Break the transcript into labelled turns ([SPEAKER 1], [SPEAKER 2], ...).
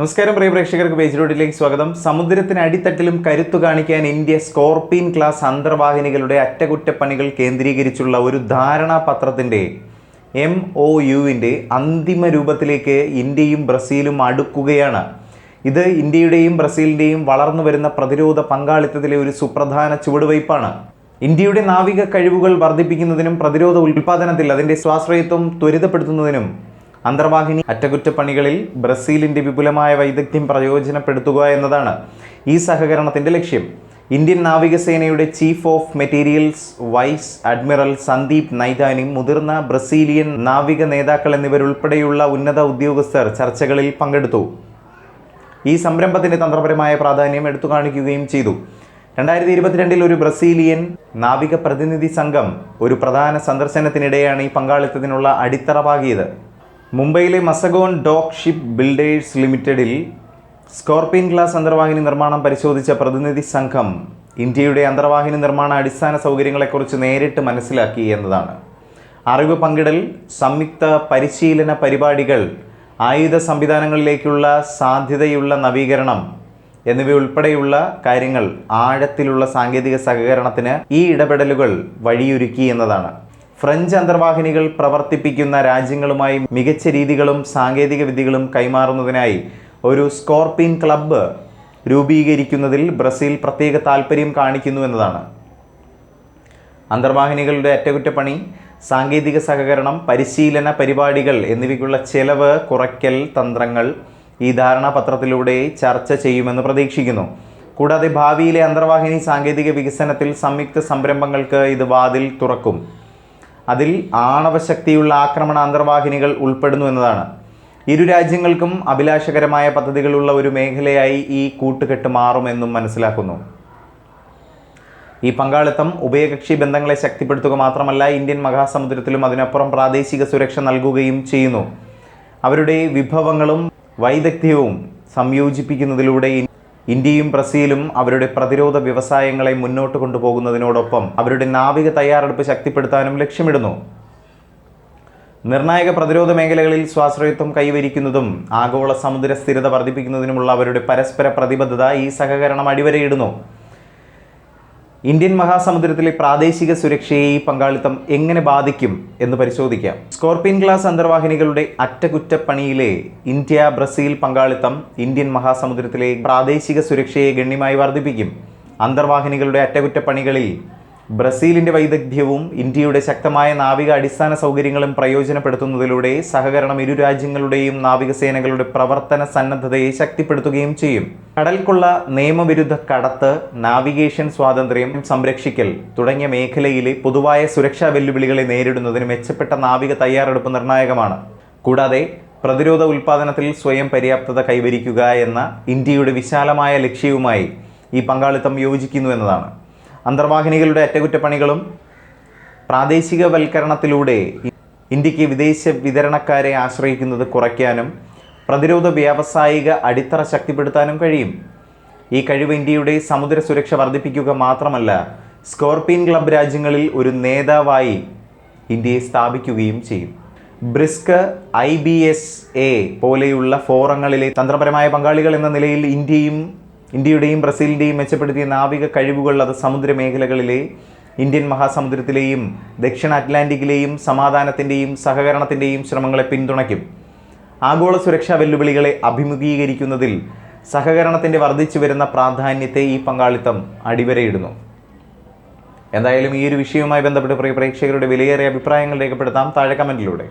[SPEAKER 1] നമസ്കാരം പ്രിയ പ്രേക്ഷകർക്ക് പേജ് റോഡിലേക്ക് സ്വാഗതം. സമുദ്രത്തിന് അടിത്തട്ടിലും കരുത്തു കാണിക്കാൻ ഇന്ത്യ സ്കോർപിയൻ ക്ലാസ് അന്തർവാഹിനികളുടെ അറ്റകുറ്റപ്പണികൾ കേന്ദ്രീകരിച്ചുള്ള ഒരു ധാരണാപത്രത്തിന്റെ എം ഒ യുവിന്റെ അന്തിമ രൂപത്തിലേക്ക് ഇന്ത്യയും ബ്രസീലും അടുക്കുകയാണ്. ഇത് ഇന്ത്യയുടെയും ബ്രസീലിന്റെയും വളർന്നു വരുന്ന പ്രതിരോധ പങ്കാളിത്തത്തിലെ ഒരു സുപ്രധാന ചുവടുവയ്പ്പാണ് ഇന്ത്യയുടെ നാവിക കഴിവുകൾ വർദ്ധിപ്പിക്കുന്നതിനും പ്രതിരോധ ഉൽപ്പാദനത്തിൽ അതിന്റെ സ്വാശ്രയത്വം ത്വരിതപ്പെടുത്തുന്നതിനും അന്തർവാഹിനി അറ്റകുറ്റപ്പണികളിൽ ബ്രസീലിന്റെ വിപുലമായ വൈദഗ്ധ്യം പ്രയോജനപ്പെടുത്തുക എന്നതാണ് ഈ സഹകരണത്തിന്റെ ലക്ഷ്യം. ഇന്ത്യൻ നാവികസേനയുടെ chief of materials vice admiral Sandeep Naithani മുതിർന്ന ബ്രസീലിയൻ നാവിക നേതാക്കൾ എന്നിവരുൾപ്പെടെയുള്ള ഉന്നത ഉദ്യോഗസ്ഥർ ചർച്ചകളിൽ പങ്കെടുത്തു. ഈ സംരംഭത്തിന്റെ തന്ത്രപരമായ പ്രാധാന്യം എടുത്തു കാണിക്കുകയും ചെയ്തു. രണ്ടായിരത്തി ഇരുപത്തിരണ്ടിൽ ഒരു ബ്രസീലിയൻ നാവിക പ്രതിനിധി സംഘം ഒരു പ്രധാന സന്ദർശനത്തിനിടെയാണ് ഈ പങ്കാളിത്തത്തിനുള്ള അടിത്തറ പാകിയത്. മുംബൈയിലെ മസഗോൺ ഡോക്ക് ഷിപ്പ് ബിൽഡേഴ്സ് ലിമിറ്റഡിൽ സ്കോർപിയൻ ക്ലാസ് അന്തർവാഹിനി നിർമ്മാണം പരിശോധിച്ച പ്രതിനിധി സംഘം ഇന്ത്യയുടെ അന്തർവാഹിനി നിർമ്മാണ അടിസ്ഥാന സൗകര്യങ്ങളെക്കുറിച്ച് നേരിട്ട് മനസ്സിലാക്കി എന്നതാണ്. അറിവ് പങ്കിടൽ സംയുക്ത പരിശീലന പരിപാടികൾ ആയുധ സംവിധാനങ്ങളിലേക്കുള്ള സാധ്യതയുള്ള നവീകരണം എന്നിവയുൾപ്പെടെയുള്ള കാര്യങ്ങൾ ആഴത്തിലുള്ള സാങ്കേതിക സഹകരണത്തിന് ഈ ഇടപെടലുകൾ വഴിയൊരുക്കി എന്നതാണ്. ഫ്രഞ്ച് അന്തർവാഹിനികൾ പ്രവർത്തിപ്പിക്കുന്ന രാജ്യങ്ങളുമായി മികച്ച രീതികളും സാങ്കേതിക വിദ്യകളും കൈമാറുന്നതിനായി ഒരു സ്കോർപിൻ ക്ലബ്ബ് രൂപീകരിക്കുന്നതിൽ ബ്രസീൽ പ്രത്യേക താൽപ്പര്യം കാണിക്കുന്നു എന്നതാണ്. അന്തർവാഹിനികളുടെ അറ്റകുറ്റപ്പണി സാങ്കേതിക സഹകരണം പരിശീലന പരിപാടികൾ എന്നിവയ്ക്കുള്ള ചെലവ് കുറയ്ക്കൽ തന്ത്രങ്ങൾ ഈ ധാരണാപത്രത്തിലൂടെ ചർച്ച ചെയ്യുമെന്ന് പ്രതീക്ഷിക്കുന്നു. കൂടാതെ ഭാവിയിലെ അന്തർവാഹിനി സാങ്കേതിക വികസനത്തിൽ സംയുക്ത സംരംഭങ്ങൾക്ക് ഇത് വാതിൽ തുറക്കും. അതിൽ ആണവശക്തിയുള്ള ആക്രമണ അന്തർവാഹിനികൾ ഉൾപ്പെടുന്നു എന്നതാണ്. ഇരു രാജ്യങ്ങൾക്കും അഭിലാഷകരമായ പദ്ധതികളുള്ള ഒരു മേഖലയായി ഈ കൂട്ടുകെട്ട് മാറുമെന്നും മനസ്സിലാക്കുന്നു. ഈ പങ്കാളിത്തം ഉഭയകക്ഷി ബന്ധങ്ങളെ ശക്തിപ്പെടുത്തുക മാത്രമല്ല ഇന്ത്യൻ മഹാസമുദ്രത്തിലും അതിനപ്പുറം പ്രാദേശിക സുരക്ഷ നൽകുകയും ചെയ്യുന്നു. അവരുടെ വിഭവങ്ങളും വൈദഗ്ധ്യവും സംയോജിപ്പിക്കുന്നതിലൂടെ ഇന്ത്യയും ബ്രസീലും അവരുടെ പ്രതിരോധ വ്യവസായങ്ങളെ മുന്നോട്ട് കൊണ്ടുപോകുന്നതിനോടൊപ്പം അവരുടെ നാവിക തയ്യാറെടുപ്പ് ശക്തിപ്പെടുത്താനും ലക്ഷ്യമിടുന്നു. നിർണായക പ്രതിരോധ മേഖലകളിൽ സ്വാശ്രയത്വം കൈവരിക്കുന്നതും ആഗോള സമുദ്ര സ്ഥിരത വർദ്ധിപ്പിക്കുന്നതിനുമുള്ള അവരുടെ പരസ്പര പ്രതിബദ്ധത ഈ സഹകരണം അടിവരയിടുന്നു. ഇന്ത്യൻ മഹാസമുദ്രത്തിലെ പ്രാദേശിക സുരക്ഷയെ ഈ പങ്കാളിത്തം എങ്ങനെ ബാധിക്കും എന്ന് പരിശോധിക്കാം. സ്കോർപിയൻ ക്ലാസ് അന്തർവാഹിനികളുടെ അറ്റകുറ്റപ്പണിയിലെ ഇന്ത്യ ബ്രസീൽ പങ്കാളിത്തം ഇന്ത്യൻ മഹാസമുദ്രത്തിലെ പ്രാദേശിക സുരക്ഷയെ ഗണ്യമായി വർദ്ധിപ്പിക്കും. അന്തർവാഹിനികളുടെ അറ്റകുറ്റപ്പണികളിൽ ബ്രസീലിന്റെ വൈദഗ്ധ്യവും ഇന്ത്യയുടെ ശക്തമായ നാവിക അടിസ്ഥാന സൗകര്യങ്ങളും പ്രയോജനപ്പെടുത്തുന്നതിലൂടെ സഹകരണം ഇരു രാജ്യങ്ങളുടെയും നാവികസേനകളുടെ പ്രവർത്തന സന്നദ്ധതയെ ശക്തിപ്പെടുത്തുകയും ചെയ്യും. കടൽക്കുള്ള നിയമവിരുദ്ധ കടത്ത് നാവിഗേഷൻ സ്വാതന്ത്ര്യം സംരക്ഷിക്കൽ തുടങ്ങിയ മേഖലയിലെ പൊതുവായ സുരക്ഷാ വെല്ലുവിളികളെ നേരിടുന്നതിന് മെച്ചപ്പെട്ട നാവിക തയ്യാറെടുപ്പ് നിർണായകമാണ്. കൂടാതെ പ്രതിരോധ ഉൽപ്പാദനത്തിൽ സ്വയം പര്യാപ്തത കൈവരിക്കുക എന്ന ഇന്ത്യയുടെ വിശാലമായ ലക്ഷ്യവുമായി ഈ പങ്കാളിത്തം യോജിക്കുന്നു എന്നതാണ്. അന്തർവാഹിനികളുടെ അറ്റകുറ്റപ്പണികളും പ്രാദേശികവൽക്കരണത്തിലൂടെ ഇന്ത്യയ്ക്ക് വിദേശ വിതരണക്കാരെ ആശ്രയിക്കുന്നത് കുറയ്ക്കാനും പ്രതിരോധ വ്യാവസായിക അടിത്തറ ശക്തിപ്പെടുത്താനും കഴിയും. ഈ കഴിവ് ഇന്ത്യയുടെ സമുദ്ര സുരക്ഷ വർദ്ധിപ്പിക്കുക മാത്രമല്ല സ്കോർപിയൻ ക്ലബ് രാജ്യങ്ങളിൽ ഒരു നേതാവായി ഇന്ത്യയെ സ്ഥാപിക്കുകയും ചെയ്യും. BRICS I B S A പോലെയുള്ള ഫോറങ്ങളിലെ തന്ത്രപരമായ പങ്കാളികൾ എന്ന നിലയിൽ ഇന്ത്യയും ഇന്ത്യയുടെയും ബ്രസീലിന്റെയും മെച്ചപ്പെടുത്തിയ നാവിക കഴിവുകൾ അത് സമുദ്ര മേഖലകളിലെ ഇന്ത്യൻ മഹാസമുദ്രത്തിലെയും ദക്ഷിണ അറ്റ്ലാന്റിക്കിലെയും സമാധാനത്തിന്റെയും സഹകരണത്തിന്റെയും ശ്രമങ്ങളെ പിന്തുണയ്ക്കും. ആഗോള സുരക്ഷാ വെല്ലുവിളികളെ അഭിമുഖീകരിക്കുന്നതിൽ സഹകരണത്തിന്റെ വർദ്ധിച്ചു വരുന്ന പ്രാധാന്യത്തെ ഈ പങ്കാളിത്തം അടിവരയിടുന്നു. എന്തായാലും ഈ ഒരു വിഷയവുമായി ബന്ധപ്പെട്ട് പ്രിയ പ്രേക്ഷകരുടെ വിലയേറിയ അഭിപ്രായങ്ങൾ രേഖപ്പെടുത്താം. താഴെ കമന്റിലൂടെ